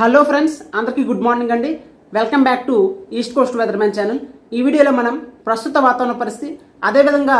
Hello friends అందరికీ good morning అండి. Welcome back to east coast weathermen channel. ఈ వీడియోలో మనం ప్రస్తుత వాతావరణ పరిస్థితి. అదేవిధంగా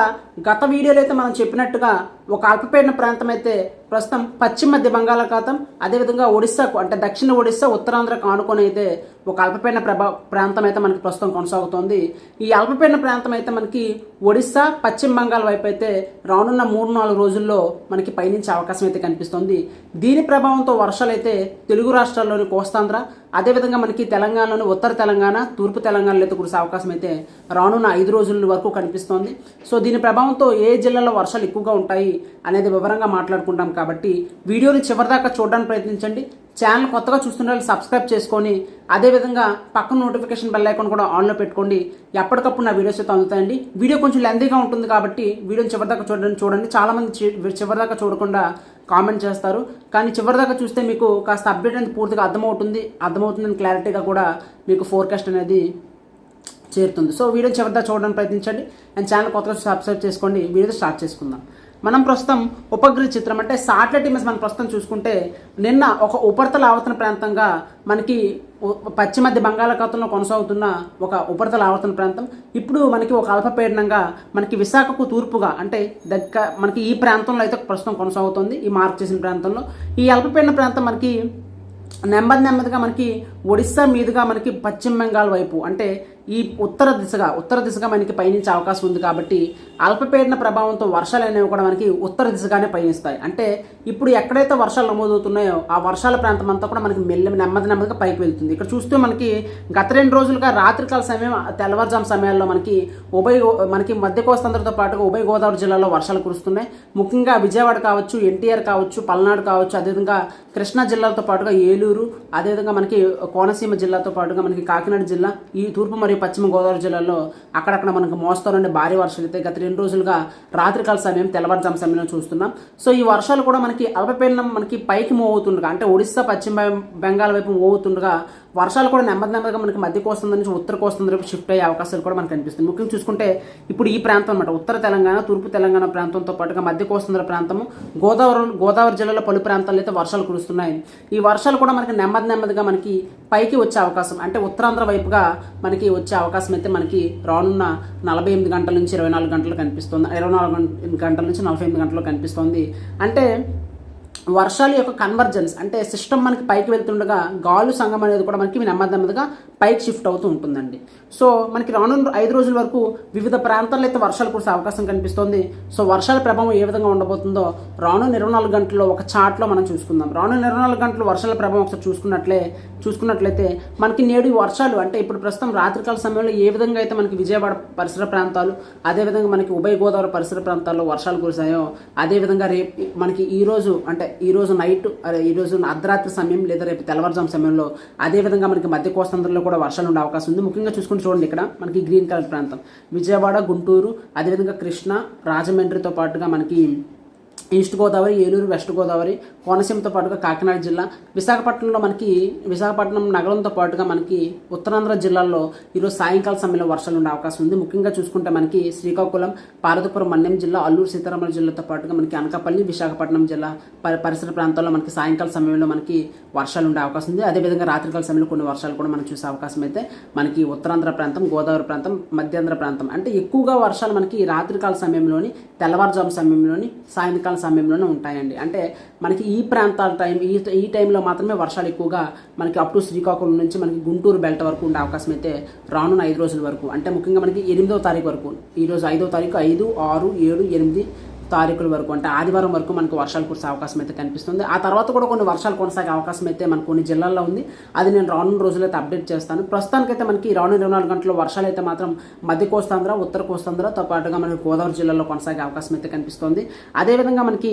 గత వీడియోలో అయితే మనం చెప్పినట్టుగా ఒక అల్పపీడన ప్రాంతం అయితే ప్రస్తుతం పశ్చిమ మధ్య బంగాళాఖాతం అదేవిధంగా ఒడిస్సాకు అంటే దక్షిణ ఒడిస్సా ఉత్తరాంధ్రకు ఆనుకొని అయితే ఒక అల్పపీడన ప్రభా ప్రాంతం అయితే మనకి ప్రస్తుతం కొనసాగుతోంది. ఈ అల్పపీడన ప్రాంతం అయితే మనకి ఒడిస్సా పశ్చిమ బంగాల్ వైపు అయితే రానున్న మూడు నాలుగు రోజుల్లో మనకి పయనించే అవకాశం అయితే కనిపిస్తుంది. దీని ప్రభావంతో వర్షాలు అయితే తెలుగు రాష్ట్రాల్లోని కోస్తాంధ్ర అదేవిధంగా మనకి తెలంగాణలోని ఉత్తర తెలంగాణ తూర్పు తెలంగాణలో అయితే కురిసే అవకాశం అయితే రానున్న ఐదు రోజుల వరకు కనిపిస్తోంది. సో దీని ప్రభావంతో ఏ జిల్లాలో వర్షాలు ఎక్కువగా ఉంటాయి అనేది వివరంగా మాట్లాడుకుంటాం కాబట్టి వీడియోని చివరిదాకా చూడడానికి ప్రయత్నించండి. ఛానల్ కొత్తగా చూస్తున్న వాళ్ళు సబ్స్క్రైబ్ చేసుకొని అదేవిధంగా పక్కన నోటిఫికేషన్ బెల్ ఐకాన్ కూడా ఆన్లో పెట్టుకోండి. ఎప్పటికప్పుడు నా వీడియోస్ అయితే అందుతాయండి. వీడియో కొంచెం లెందీగా ఉంటుంది కాబట్టి వీడియోని చివరిదాకా చూడండి. చూడండి. చాలామంది చివరిదాకా చూడకుండా కామెంట్ చేస్తారు. కానీ చివరిదాకా చూస్తే మీకు కాస్త అప్డేట్ అనేది పూర్తిగా అర్థమవుతుంది. అర్థమవుతుందని క్లారిటీగా కూడా మీకు ఫోర్కాస్ట్ అనేది చేరుతుంది. సో వీడియో చివరిదా చూడడానికి ప్రయత్నించండి. అండ్ ఛానల్ కొత్తగా సబ్స్క్రైబ్ చేసుకోండి. వీడియో స్టార్ట్ చేసుకుందాం. మనం ప్రస్తుతం ఉపగ్రహ చిత్రం అంటే సాటిలైట్ ఇమేజ్ మనం ప్రస్తుతం చూసుకుంటే నిన్న ఒక ఉపరితల ఆవర్తన ప్రాంతంగా మనకి పశ్చిమధ్య బంగాళాఖాతంలో కొనసాగుతున్న ఒక ఉపరితల ఆవర్తన ప్రాంతం. ఇప్పుడు మనకి ఒక అల్పపీడనంగా మనకి విశాఖకు తూర్పుగా అంటే దగ్గర మనకి ఈ ప్రాంతంలో అయితే ప్రస్తుతం కొనసాగుతుంది. ఈ మార్క్ చేసిన ప్రాంతంలో. ఈ అల్పపీడన ప్రాంతం మనకి నెమ్మది నెమ్మదిగా మనకి ఒడిస్సా మీదుగా మనకి పశ్చిమ బెంగాల్ వైపు అంటే ఈ ఉత్తర దిశగా ఉత్తర దిశగా మనకి పయనించే అవకాశం ఉంది కాబట్టి అల్పపీడన ప్రభావంతో వర్షాలు అనేవి కూడా మనకి ఉత్తర దిశగానే పయనిస్తాయి. అంటే ఇప్పుడు ఎక్కడైతే వర్షాలు నమోదవుతున్నాయో ఆ వర్షాల ప్రాంతం అంతా కూడా మనకి మెల్లి నెమ్మది నెమ్మదిగా పైకి వెళ్తుంది. ఇక్కడ చూస్తే మనకి గత రెండు రోజులుగా రాత్రికాల సమయం తెల్లవారుజాము సమయాల్లో మనకి ఉభయ మనకి మధ్య కోస్తాంధ్రతో పాటుగా ఉభయ గోదావరి జిల్లాలో వర్షాలు కురుస్తున్నాయి. ముఖ్యంగా విజయవాడ కావచ్చు ఎన్టీఆర్ కావచ్చు పల్నాడు కావచ్చు అదేవిధంగా కృష్ణా జిల్లాతో పాటుగా ఏలూరు అదేవిధంగా మనకి కోనసీమ జిల్లాతో పాటుగా మనకి కాకినాడ జిల్లా ఈ తూర్పు మరియు పశ్చిమ గోదావరి జిల్లాలో అక్కడక్కడ మనకు మోస్తరు నుండి భారీ వర్షాలు అయితే గత రెండు రోజులుగా రాత్రికాల సమయం తెల్లవారుజాము సమయంలో చూస్తున్నాం. సో ఈ వర్షాలు కూడా మనకి అల్పపీడనం మనకి పైకి మూవ్ అవుతుండగా అంటే ఒడిస్సా పశ్చిమ బెంగాల్ వైపు మూవ్ అవుతుండగా వర్షాలు కూడా నెమ్మది నెమ్మదిగా మనకి మధ్య వస్తుంది నుంచి ఉత్తర వస్తుంది రేపు షిఫ్ట్ అయ్యే అవకాశాలు కూడా మనకు కనిపిస్తుంది ముఖ్యంగా చూసుకుంటే ఇప్పుడు ఈ ప్రాంతం అనమాట ఉత్తర తెలంగాణ తూర్పు తెలంగాణ ప్రాంతంతో పాటుగా మధ్య కోస్తాంధ్ర ప్రాంతము. గోదావరి గోదావరి జిల్లాలో పలు ప్రాంతాల్లో అయితే వర్షాలు కురుస్తున్నాయి. ఈ వర్షాలు కూడా మనకి నెమ్మది నెమ్మదిగా మనకి పైకి వచ్చే అవకాశం అంటే ఉత్తరాంధ్ర వైపుగా మనకి వచ్చే అవకాశం అయితే మనకి రానున్న నలభై ఎనిమిది గంటల నుంచి ఇరవై నాలుగు గంటలు కనిపిస్తుంది. ఇరవై నాలుగు గంటల నుంచి నలభై ఎనిమిది గంటలు కనిపిస్తుంది. అంటే వర్షాల యొక్క కన్వర్జెన్స్ అంటే సిస్టమ్ మనకి పైకి వెళ్తుండగా గాలు సంఘం అనేది కూడా మనకి నెమ్మది నెమ్మదిగా పైకి షిఫ్ట్ అవుతూ ఉంటుందండి. సో మనకి రానున్న ఐదు రోజుల వరకు వివిధ ప్రాంతాల్లో అయితే వర్షాలు కురిసే అవకాశం కనిపిస్తోంది. సో వర్షాల ప్రభావం ఏ విధంగా ఉండబోతుందో రానున్న ఇరవై నాలుగు గంటల్లో ఒక చార్ట్లో మనం చూసుకుందాం. రానున్న ఇరవై నాలుగు గంటలు వర్షాల ప్రభావం ఒకసారి చూసుకున్నట్లే చూసుకున్నట్లయితే మనకి నేడు వర్షాలు అంటే ఇప్పుడు ప్రస్తుతం రాత్రికాల సమయంలో ఏ విధంగా అయితే మనకి విజయవాడ పరిసర ప్రాంతాలు అదేవిధంగా మనకి ఉభయ గోదావరి పరిసర ప్రాంతాల్లో వర్షాలు కురిసాయో అదేవిధంగా రేపు మనకి ఈరోజు అంటే ఈ రోజు నైట్ ఈరోజు ఈ రోజు అర్ధరాత్రి సమయం లేదా రేపు తెల్లవారుజాము సమయంలో అదేవిధంగా మనకి మధ్య కోస్తాంధ్రలో కూడా వర్షాలు ఉండే అవకాశం ఉంది. ముఖ్యంగా చూసుకుంటే చూడండి ఇక్కడ మనకి గ్రీన్ కలర్ ప్రాంతం. విజయవాడ గుంటూరు అదేవిధంగా కృష్ణ రాజమండ్రితో పాటుగా మనకి ఈస్ట్ గోదావరి ఏలూరు వెస్ట్ గోదావరి కోనసీమతో పాటుగా కాకినాడ జిల్లా విశాఖపట్నంలో మనకి విశాఖపట్నం నగరంతో పాటుగా మనకి ఉత్తరాంధ్ర జిల్లాల్లో ఈరోజు సాయంకాల సమయంలో వర్షాలు ఉండే అవకాశం ఉంది. ముఖ్యంగా చూసుకుంటే మనకి శ్రీకాకుళం పార్వతీపురం మన్యం జిల్లా అల్లూరు సీతారామరాజు జిల్లాతో పాటుగా మనకి అనకాపల్లి విశాఖపట్నం జిల్లా పరిసర ప్రాంతాల్లో మనకి సాయంకాల సమయంలో మనకి వర్షాలు ఉండే అవకాశం ఉంది. అదేవిధంగా రాత్రికాల సమయంలో కొన్ని వర్షాలు కూడా మనం చూసే అవకాశం అయితే మనకి ఉత్తరాంధ్ర ప్రాంతం గోదావరి ప్రాంతం మధ్యాంధ్ర ప్రాంతం. అంటే ఎక్కువగా వర్షాలు మనకి రాత్రికాల సమయంలోని తెల్లవారుజాము సమయంలోని సాయంకాల సమయంలోనే ఉంటాయండి. అంటే మనకి ఈ ప్రాంతాల టైం ఈ ఈ టైంలో మాత్రమే వర్షాలు ఎక్కువగా మనకి అప్ టు శ్రీకాకుళం నుంచి మనకి గుంటూరు బెల్ట్ వరకు ఉండే అవకాశం అయితే రానున్న ఐదు రోజుల వరకు. అంటే ముఖ్యంగా మనకి ఎనిమిదో తారీఖు వరకు. ఈరోజు ఐదో తారీఖు ఐదు ఆరు ఏడు ఎనిమిది తారీఖుల వరకు అంటే ఆదివారం వరకు మనకు వర్షాలు కురిసే అవకాశం అయితే కనిపిస్తుంది. ఆ తర్వాత కూడా కొన్ని వర్షాలు కొనసాగే అవకాశం అయితే మనకు కొన్ని జిల్లాల్లో ఉంది. అది నేను రానున్న రోజులైతే అప్డేట్ చేస్తాను. ప్రస్తుతానికైతే మనకి రాను ఇరవై నాలుగు గంటల వర్షాలు అయితే మాత్రం మధ్య కోస్తాంధ్ర ఉత్తర కోస్తాంధ్రతో పాటుగా మనకి గోదావరి జిల్లాలో కొనసాగే అవకాశం అయితే కనిపిస్తుంది. అదేవిధంగా మనకి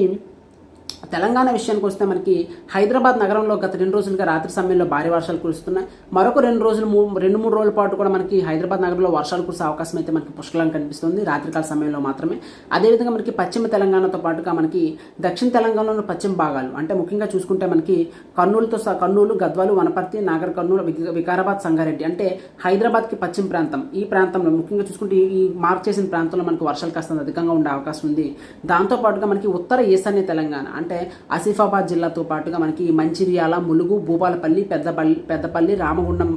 తెలంగాణ విషయానికి వస్తే మనకి హైదరాబాద్ నగరంలో గత రెండు రోజులుగా రాత్రి సమయంలో భారీ వర్షాలు కురుస్తున్నాయి. మరొక రెండు రోజులు మూ- రెండు మూడు రోజుల పాటు కూడా మనకి హైదరాబాద్ నగరంలో వర్షాలు కురిసే అవకాశం అయితే మనకి పుష్కలంగా కనిపిస్తుంది. రాత్రికాల సమయంలో మాత్రమే. అదేవిధంగా మనకి పశ్చిమ తెలంగాణతో పాటుగా మనకి దక్షిణ తెలంగాణలోని పశ్చిమ భాగాలు అంటే ముఖ్యంగా చూసుకుంటే మనకి కర్నూలుతో కర్నూలు గద్వాలు వనపర్తి నాగర్ కర్నూలు విక- వికారాబాద్ సంగారెడ్డి అంటే హైదరాబాద్కి పశ్చిమ ప్రాంతం. ఈ ప్రాంతంలో ముఖ్యంగా చూసుకుంటే ఈ- మార్క్ చేసిన ప్రాంతంలో మనకి వర్షాలు కాస్త అధికంగా ఉండే అవకాశం ఉంది. దాంతో పాటుగా మనకి ఉత్తర ఈశాన్య తెలంగాణ అంటే ఏంటంటే ఆసిఫాబాద్ జిల్లాతో పాటుగా మనకి మంచిర్యాల ములుగు భూపాలపల్లి పెద్దపల్లి పెద్దపల్లి రామగుండం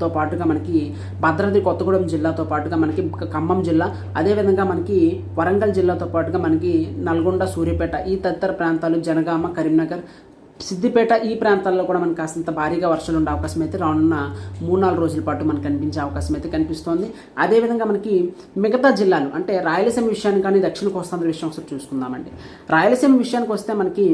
తో పాటుగా మనకి భద్రాద్రి కొత్తగూడెం జిల్లాతో పాటుగా మనకి ఖమ్మం జిల్లా అదేవిధంగా మనకి వరంగల్ జిల్లాతో పాటుగా మనకి నల్గొండ సూర్యాపేట ఈ తదితర ప్రాంతాలు జనగామ కరీంనగర్ సిద్దిపేట ఈ ప్రాంతాల్లో కూడా మనకి కాస్తంత భారీగా వర్షాలు ఉండే అవకాశం అయితే రానున్న మూడు నాలుగు రోజుల పాటు మనకు కనిపించే అవకాశం అయితే కనిపిస్తోంది. అదేవిధంగా మనకి మిగతా జిల్లాలు అంటే రాయలసీమ విషయాన్ని కానీ దక్షిణ కోస్తాంధ్ర విషయం ఒకసారి చూసుకుందామండి. రాయలసీమ విషయానికి వస్తే మనకి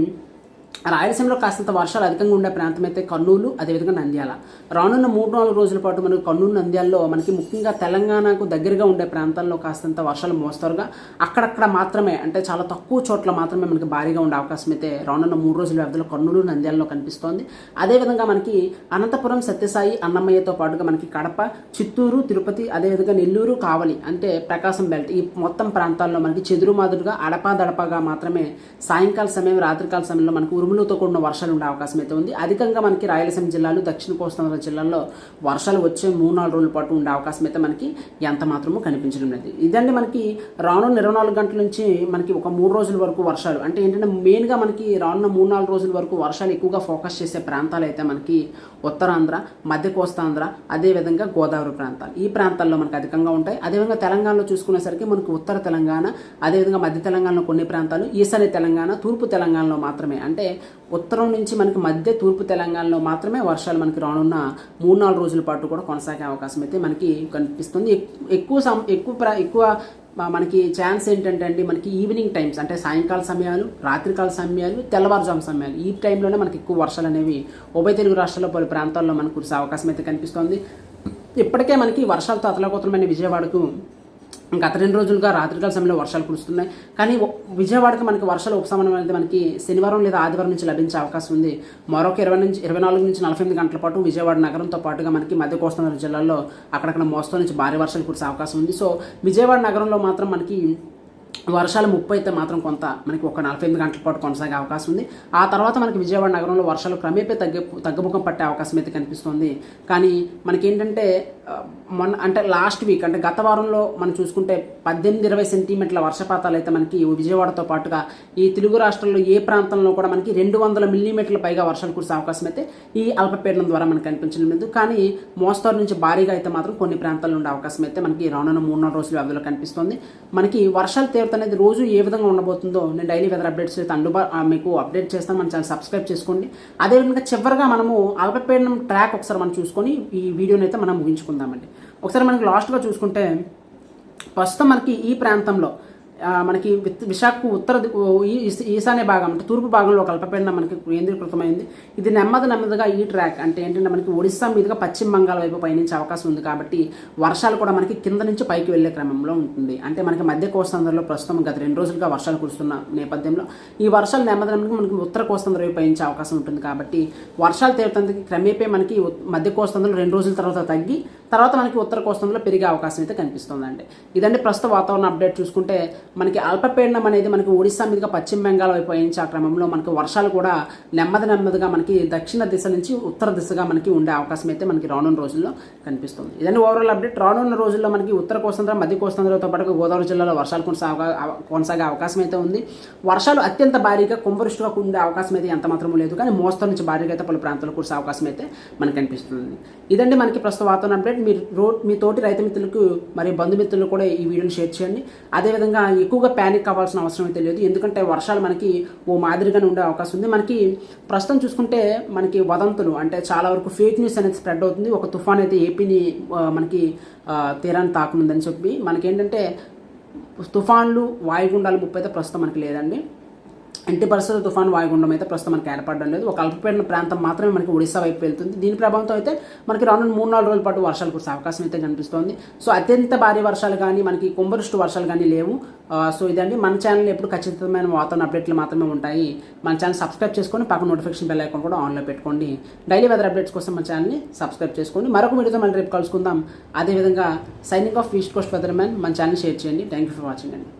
రాయలసీమలో కాస్తంత వర్షాలు అధికంగా ఉండే ప్రాంతం అయితే కర్నూలు అదేవిధంగా నంద్యాల. రానున్న మూడు నాలుగు రోజుల పాటు మనకు కర్నూలు నంద్యాలలో మనకి ముఖ్యంగా తెలంగాణకు దగ్గరగా ఉండే ప్రాంతాల్లో కాస్తంత వర్షాలు మోస్తారుగా అక్కడక్కడ మాత్రమే అంటే చాలా తక్కువ చోట్ల మాత్రమే మనకి భారీగా ఉండే అవకాశం అయితే రానున్న మూడు రోజుల వ్యవధిలో కర్నూలు నంద్యాలలో కనిపిస్తోంది. అదేవిధంగా మనకి అనంతపురం సత్యసాయి అన్నమయ్యతో పాటుగా మనకి కడప చిత్తూరు తిరుపతి అదేవిధంగా నెల్లూరు కావలి అంటే ప్రకాశం బెల్ట్ ఈ మొత్తం ప్రాంతాల్లో మనకి చెదురు మాదురుగా అడపాదడపాగా మాత్రమే సాయంకాల సమయం రాత్రికాల సమయంలో మనకు ఉరుములతో కూడిన వర్షాలు ఉండే అవకాశం అయితే ఉంది. అధికంగా మనకి రాయలసీమ జిల్లాలు దక్షిణ కోస్తాంధ్ర జిల్లాల్లో వర్షాలు వచ్చే మూడు నాలుగు రోజుల పాటు ఉండే అవకాశం అయితే మనకి ఎంత మాత్రమూ కనిపించడం లేదు. ఇదండి మనకి రానున్న ఇరవై నాలుగు గంటల నుంచి మనకి ఒక మూడు రోజుల వరకు వర్షాలు. అంటే ఏంటంటే మెయిన్గా మనకి రానున్న మూడు నాలుగు రోజుల వరకు వర్షాలు ఎక్కువగా ఫోకస్ చేసే ప్రాంతాలు అయితే మనకి ఉత్తరాంధ్ర మధ్య కోస్తాంధ్ర అదేవిధంగా గోదావరి ప్రాంతాలు. ఈ ప్రాంతాల్లో మనకు అధికంగా ఉంటాయి. అదేవిధంగా తెలంగాణలో చూసుకునేసరికి మనకు ఉత్తర తెలంగాణ అదేవిధంగా మధ్య తెలంగాణలో కొన్ని ప్రాంతాలు ఈశాన్య తెలంగాణ తూర్పు తెలంగాణలో మాత్రమే. అంటే ఉత్తరం నుంచి మనకి మధ్య తూర్పు తెలంగాణలో మాత్రమే వర్షాలు మనకి రానున్న మూడు నాలుగు రోజుల పాటు కూడా కొనసాగే అవకాశం అయితే మనకి కనిపిస్తుంది. ఎక్కువ సమ ఎక్కువ ప్ర ఎక్కువ మనకి ఛాన్స్ ఏంటంటే అండి మనకి ఈవినింగ్ టైమ్స్ అంటే సాయంకాల సమయాలు రాత్రికాల సమయాలు తెల్లవారుజాము సమయాలు. ఈ టైంలోనే మనకి ఎక్కువ వర్షాలు అనేవి ఉభయ తెలుగు రాష్ట్రాల్లో పలు ప్రాంతాల్లో మనకు కురిసే అవకాశం అయితే కనిపిస్తోంది. ఇప్పటికే మనకి వర్షాలతో తతలకోతలమైన విజయవాడకు గత రెండు రోజులుగా రాత్రికాల సమయంలో వర్షాలు కురుస్తున్నాయి. కానీ విజయవాడకి మనకి వర్షాలు ఉపశమనం అనేది మనకి శనివారం లేదా ఆదివారం నుంచి లభించే అవకాశం ఉంది. మరొక ఇరవై నుంచి ఇరవై నాలుగు నుంచి నలభై ఎనిమిది గంటల పాటు విజయవాడ నగరంతో పాటుగా మనకి మధ్య కోస్తాంధ్ర జిల్లాలో అక్కడక్కడ మోస్తో నుంచి భారీ వర్షాలు కురిసే అవకాశం ఉంది. సో విజయవాడ నగరంలో మాత్రం మనకి వర్షాలు ముప్పై అయితే మాత్రం కొంత మనకి ఒక నలభై ఎనిమిది గంటల పాటు కొనసాగే అవకాశం ఉంది. ఆ తర్వాత మనకి విజయవాడ నగరంలో వర్షాలు క్రమేపీ తగ్గే తగ్గుముఖం పట్టే అవకాశం అయితే కనిపిస్తుంది. కానీ మనకి ఏంటంటే మొన్న అంటే లాస్ట్ వీక్ అంటే గత వారంలో మనం చూసుకుంటే పద్దెనిమిది ఇరవై సెంటీమీటర్ల వర్షపాతాలు అయితే మనకి విజయవాడతో పాటుగా ఈ తెలుగు రాష్ట్రంలో ఏ ప్రాంతంలో కూడా మనకి రెండు వందల మిల్లీమీటర్ల పైగా వర్షాలు కురిసే అవకాశం అయితే ఈ అల్పపీడనం ద్వారా మనకు కనిపించడం లేదు. కానీ మోస్తారు నుంచి భారీగా అయితే మాత్రం కొన్ని ప్రాంతాల్లో ఉండే అవకాశం అయితే మనకి రానున్న మూడు నాలుగు రోజుల వ్యవధిలో కనిపిస్తుంది. మనకి వర్షాలు తీవ్రత అనేది రోజు ఏ విధంగా ఉండబోతుందో నేను డైలీ వెదర్ అప్డేట్స్ అయితే అందుబా మీకు అప్డేట్ చేస్తాను. మన ఛానల్ సబ్స్క్రైబ్ చేసుకోండి. అదేవిధంగా చివరిగా మనము అల్పపీడనం ట్రాక్ ఒకసారి మనం చూసుకొని ఈ వీడియోని అయితే మనం ముగించుకుందామండి. ఒకసారి మనకి లాస్ట్గా చూసుకుంటే ప్రస్తుతం మనకి ఈ ప్రాంతంలో మనకి విశాఖకు ఉత్తర ఈశాన్య భాగం అంటే తూర్పు భాగంలో ఒక అల్పపీడనం మనకి కేంద్రీకృతమైంది. ఇది నెమ్మది నెమ్మదిగా ఈ ట్రాక్ అంటే ఏంటంటే మనకి ఒడిస్సా మీదుగా పశ్చిమ బంగాల వైపు పయనించే అవకాశం ఉంది కాబట్టి వర్షాలు కూడా మనకి కింద నుంచి పైకి వెళ్ళే క్రమంలో ఉంటుంది. అంటే మనకి మధ్య కోస్తాంధ్రలో ప్రస్తుతం గత రెండు రోజులుగా వర్షాలు కురుస్తున్న నేపథ్యంలో ఈ వర్షాలు నెమ్మది నెమ్మదిగా మనకి ఉత్తర కోస్తాంధ్ర వైపు పయనించే అవకాశం ఉంటుంది కాబట్టి వర్షాలు తీవ్రతందుకు క్రమేపే మనకి మధ్య కోస్తాంధ్రలో రెండు రోజుల తర్వాత తగ్గి తర్వాత మనకి ఉత్తర కోస్తాంధ్రలో పెరిగే అవకాశం అయితే కనిపిస్తుందండి. ఇదండి ప్రస్తుత వాతావరణ అప్డేట్ చూసుకుంటే మనకి అల్పపీడనం అనేది మనకి ఒడిశా మీదుగా పశ్చిమ బెంగాల్ వైపు పయనించే క్రమంలో మనకి వర్షాలు కూడా నెమ్మది నెమ్మదిగా మనకి దక్షిణ దిశ నుంచి ఉత్తర దిశగా మనకి ఉండే అవకాశం అయితే మనకి రానున్న రోజుల్లో కనిపిస్తుంది. ఇదని ఓవరాల్ అప్డేట్ రానున్న రోజుల్లో మనకి ఉత్తర కోస్తాంధ్ర మధ్య కోస్తాంధ్రతో పాటు గోదావరి జిల్లాలో వర్షాలు కొనసాగా కొనసాగే అవకాశం అయితే ఉంది. వర్షాలు అత్యంత భారీగా కుంభరుష్టిగా ఉండే అవకాశం అయితే ఎంత మాత్రమూ లేదు. కానీ మోస్తరు నుంచి భారీగా అయితే పలు ప్రాంతాలు కురిసే అవకాశం అయితే మనకు కనిపిస్తుంది. ఇదండి మనకి ప్రస్తుత వాతావరణ అప్డేట్ మీరు మీ తోటి రైతు మిత్రులకు మరి బంధుమిత్రులు కూడా ఈ వీడియోని షేర్ చేయండి. అదేవిధంగా ఎక్కువగా ప్యానిక్ అవ్వాల్సిన అవసరం అయితే లేదు. ఎందుకంటే వర్షాలు మనకి ఓ మాదిరిగానే ఉండే అవకాశం ఉంది. మనకి ప్రస్తుతం చూసుకుంటే మనకి వదంతులు అంటే చాలా వరకు ఫేక్ న్యూస్ అనేది స్ప్రెడ్ అవుతుంది. ఒక తుఫాన్ అయితే ఏపీని మనకి తీరాన్ని తాకునుందని చెప్పి మనకేంటంటే తుఫాన్లు వాయుగుండాలు ముప్పై అయితే ప్రస్తుతం మనకి లేదండి. ఎట్టి పరిస్థితుల్లో తుఫాన్ వాయుగుండం అయితే ప్రస్తుతం మనకి ఏర్పడడం లేదు. ఒక అల్పపీడన ప్రాంతం మాత్రమే మనకి ఒడిశా వైపు వెళ్తుంది. దీని ప్రభావంతో అయితే మనకి రానున్న మూడు నాలుగు రోజుల పాటు వర్షాలు కురిసే అవకాశం అయితే కనిపిస్తోంది. సో అత్యంత భారీ వర్షాలు కానీ మనకి కుంభరుష్టు వర్షాలు కానీ లేవు. సో ఇదండి. మన ఛానల్ ఎప్పుడు ఖచ్చితమైన వాతావరణ అప్డేట్లు మాత్రమే ఉంటాయి. మన ఛానల్ సబ్స్క్రైబ్ చేసుకొని పక్కన నోటిఫికేషన్ బెల్ ఐకాన్ కూడా ఆన్లో పెట్టుకోండి. డైలీ వెదర్ అప్డేట్స్ కోసం మన ఛానల్ని సబ్స్క్రైబ్ చేసుకోండి మరొక వీడియోతో మళ్ళీ రేపు కలుసుకుందాం. అదేవిధంగా signing off east coast weather man మన ఛానల్ షేర్ చేయండి. థ్యాంక్ యూ ఫర్ వాచింగ్ అండి.